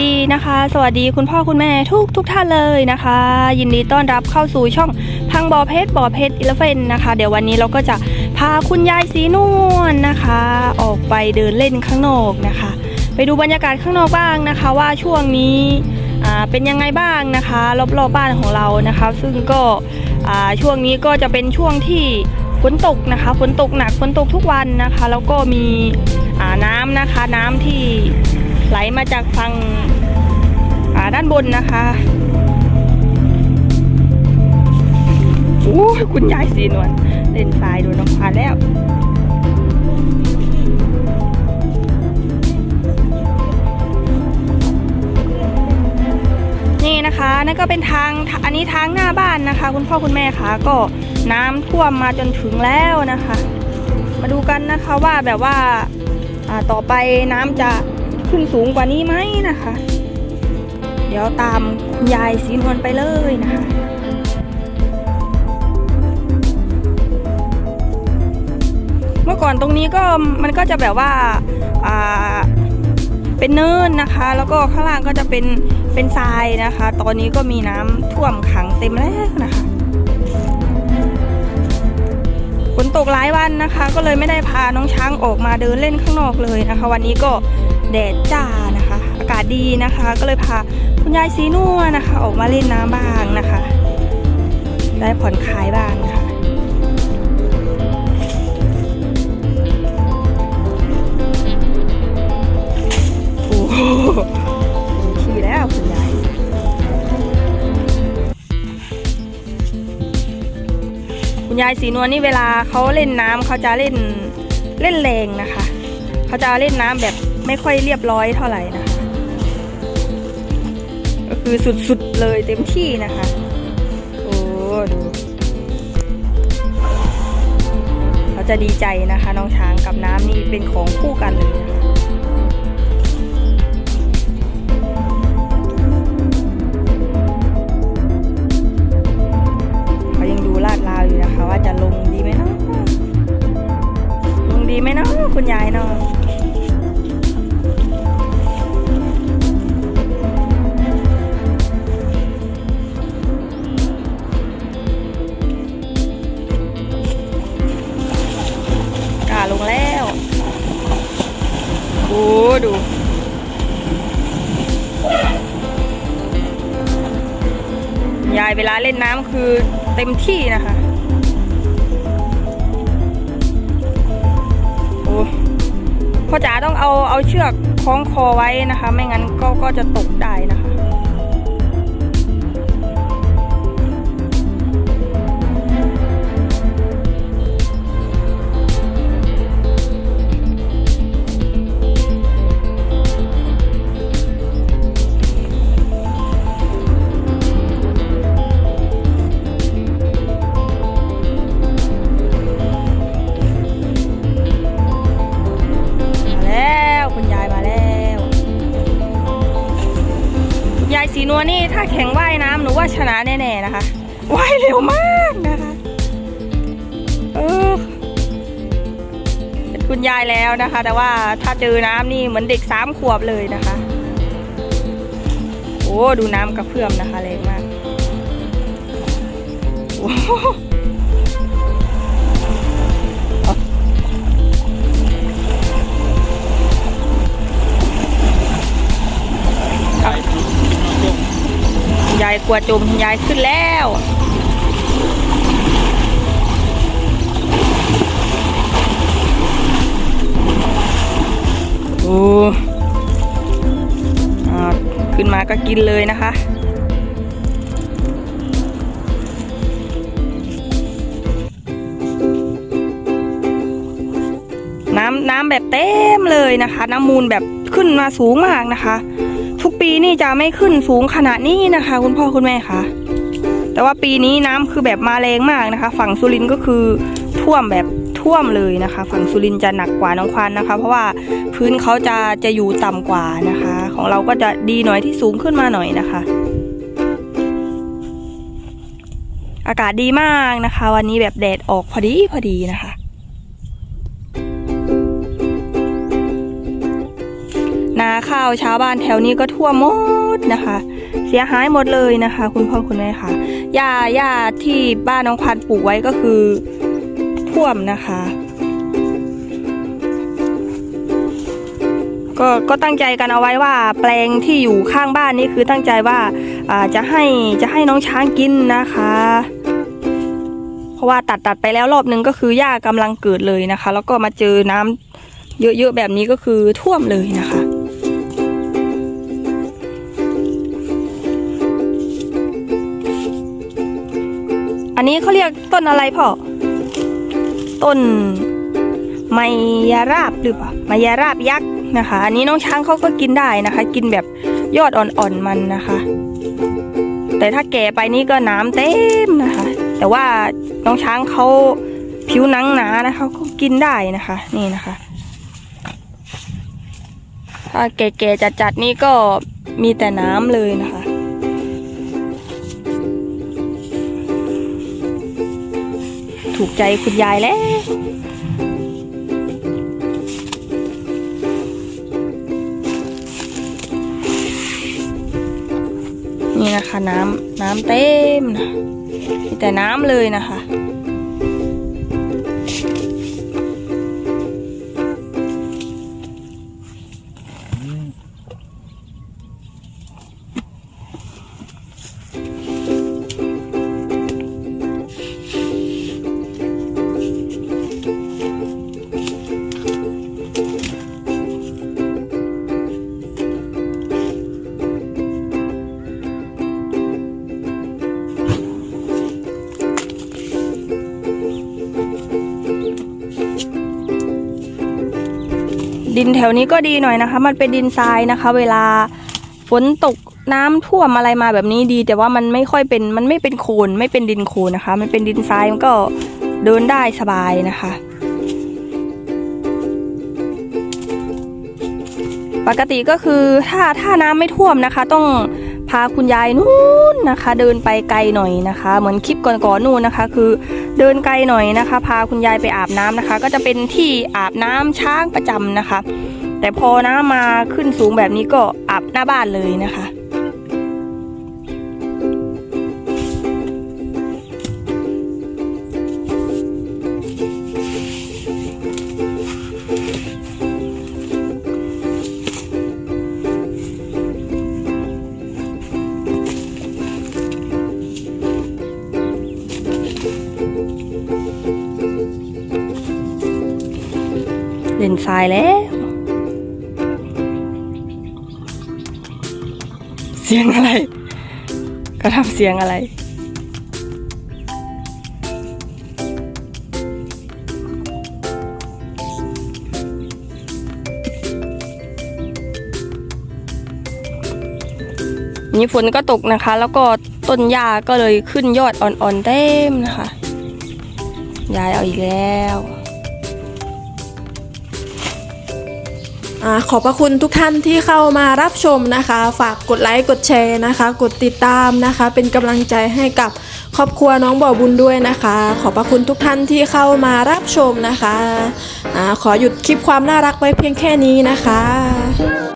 ดีนะคะ สวัสดีคุณพ่อคุณแม่ทุกทุกท่านเลยนะคะ ยินดีต้อนรับเข้าสู่ช่องพังบอเพชรบอเพชรอิเลเฟนนะคะ เดี๋ยววันนี้เราก็จะพาคุณยายสีนวลนะคะ ออกไปเดินเล่นข้างนอกนะคะ ไปดูบรรยากาศข้างนอกบ้างนะคะ ว่าช่วงนี้เป็นยังไงบ้างนะคะ รอบๆบบ้านของเรานะคะ ซึ่งก็ช่วงนี้ก็จะเป็นช่วงที่ฝนตกนะคะฝนตกหนักฝนตกทุกวันนะคะ แล้วก็มีน้ำนะคะน้ำที่ ไหลมาจากฝั่งด้านบนนะคะโอ้คุณยายสีนวลเล่นทรายดูน้องควาแล้วนี่นะคะนั่นก็เป็นทางอันนี้ทางหน้าบ้านนะคะ คุณพ่อคุณแม่คะก็น้ำท่วมมาจนถึงแล้วนะคะ มาดูกันนะคะว่าแบบว่าอ่าต่อไปน้ำจะ ขึ้นสูงกว่านี้ไหมนะคะ เดี๋ยวตามยายสีนวลไปเลยนะคะเมื่อก่อนตรงนี้ก็มันก็จะแบบว่าอ่าเป็นเนินนะคะ แล้วก็ข้างล่างก็จะเป็นเป็นทรายนะคะ ตอนนี้ก็มีน้ำท่วมขังเต็มแล้วนะคะฝนตกหลายวันนะคะ ก็เลยไม่ได้พาน้องช้างออกมาเดินเล่นข้างนอกเลยนะคะ วันนี้ก็ แดดจ้านะคะ อากาศดีนะคะ ก็เลยพาคุณยายสีนัวนะคะ ออกมาเล่นน้ำบ้างนะคะ ได้ผ่อนคลายบ้างนะคะโอ้โหขี่แล้วคุณยายคุณยายสีนวลนี่เวลาเขาเล่นน้ำเขาจะเล่นเล่นแรงนะคะ เขาจะเล่นน้ำแบบ ไม่ค่อยเรียบร้อยเท่าไหร่นะก็คือสุดๆเลยเต็มที่นะคะ โอ้ดูเขาจะดีใจนะคะ น้องช้างกับน้ำนี่เป็นของคู่กันเลยเขายังดูลาดราวอยู่นะคะว่าจะลงดีไหมเนาะลงดีไหมเนาะคุณยายเนาะ ดูยายเวลาเล่นน้ำคือเต็มที่นะคะโอ้พ่อจ๋าต้องเอาเอาเชือกคล้องคอไว้นะคะ ไม่งั้นก็ก็จะตกได้นะคะายสีนวลนี่ถ้าแข่งว่ายน้ำหนูว่าชนะแน่ๆนะคะว่ายเร็วมากนะคะเออเป็นคุณยายแล้วนะคะ แต่ว่าถ้าเจอน้ำนี่เหมือนเด็กสามขวบเลยนะคะ โอ้ดูน้ำกระเพื่อมนะคะแรงมากโอ้โห ยายกลัวจมยายขึ้นแล้วโอ้อ่าขึ้นมาก็กินเลยนะคะน้ำน้ำแบบเต็มเลยนะคะ น้ำมูลแบบขึ้นมาสูงมากนะคะ ปีนี่จะไม่ขึ้นสูงขนาดนี้นะคะ คุณพ่อคุณแม่คะแต่ว่าปีนี้น้ำคือแบบมาแรงมากนะคะ ฝั่งสุรินทร์ก็คือท่วมแบบท่วมเลยนะคะ ฝั่งสุรินทร์จะหนักกว่าน้องควานนะคะ เพราะว่าพื้นเขาจะจะอยู่ต่ำกว่านะคะ ของเราก็จะดีหน่อยที่สูงขึ้นมาหน่อยนะคะ อากาศดีมากนะคะ วันนี้แบบแดดออกพอดีพอดีนะคะ นาข้าวชาวบ้านแถวนี้ก็ท่วมหมดนะคะ เสียหายหมดเลยนะคะ คุณพ่อคุณแม่ค่ะหญ้าหญ้าที่บ้านน้องพันปลูกไว้ก็คือท่วมนะคะ ก็ก็ตั้งใจกันเอาไว้ว่า แปลงที่อยู่ข้างบ้านนี่คือตั้งใจว่าอ่าจะให้จะให้น้องช้างกินนะคะ เพราะว่าตัดตัดไปแล้วรอบนึงก็คือหญ้ากำลังเกิดเลยนะคะ แล้วก็มาเจอน้ำเยอะๆแบบนี้ก็คือท่วมเลยนะคะ อันนี้เขาเรียกต้นอะไรพ่อ ต้นไมยาราบหรือเปล่าไมยาราบยักษ์นะคะ อันนี้น้องช้างเขาก็กินได้นะคะ กินแบบยอดอ่อนๆมันนะคะ แต่ถ้าแก่ไปนี่ก็น้ำเต็มนะคะ แต่ว่าน้องช้างเขาผิวหนังหนานะคะก็กินได้นะคะ นี่นะคะ ถ้าแก่ๆจัดๆนี่ก็มีแต่น้ำเลยนะคะ ถูกใจคุณยายแล้วนี่นะคะน้ำน้ำเต็มนะมีแต่น้ำเลยนะคะ ดินแถวนี้ก็ดีหน่อยนะคะ มันเป็นดินทรายนะคะ เวลาฝนตกน้ำท่วมอะไรมาแบบนี้ดี แต่ว่ามันไม่ค่อยเป็นมันไม่เป็นโคลนไม่เป็นดินโคลนนะคะ มันเป็นดินทรายมันก็เดินได้สบายนะคะ ปกติก็คือถ้าถ้าน้ำไม่ท่วมนะคะ ต้อง พาคุณยายนู่นนะคะ เดินไปไกลหน่อยนะคะ เหมือนคลิปก่อนๆนู่นนะคะ คือเดินไกลหน่อยนะคะ พาคุณยายไปอาบน้ำนะคะ ก็จะเป็นที่อาบน้ำช้างประจำนะคะ แต่พอน้ำมาขึ้นสูงแบบนี้ก็อาบหน้าบ้านเลยนะคะ เล่นทรายแล้ว เสียงอะไร ก็ทำเสียงอะไร นี่ฝนก็ตกนะคะ แล้วก็ต้นหญ้าก็เลยขึ้นยอดอ่อนๆเต็มนะคะ ยายเอาอีกแล้ว อขอบพระคุณทุกท่านที่เข้ามารับชมนะคะ ฝากกดไลค์กดแชร์นะคะ กดติดตามนะคะ เป็นกำลังใจให้กับครอบครัวน้องบ่อบุญด้วยนะคะ ขอบพระคุณทุกท่านที่เข้ามารับชมนะคะอขอหยุดคลิปความน่ารักไว้เพียงแค่นี้นะคะ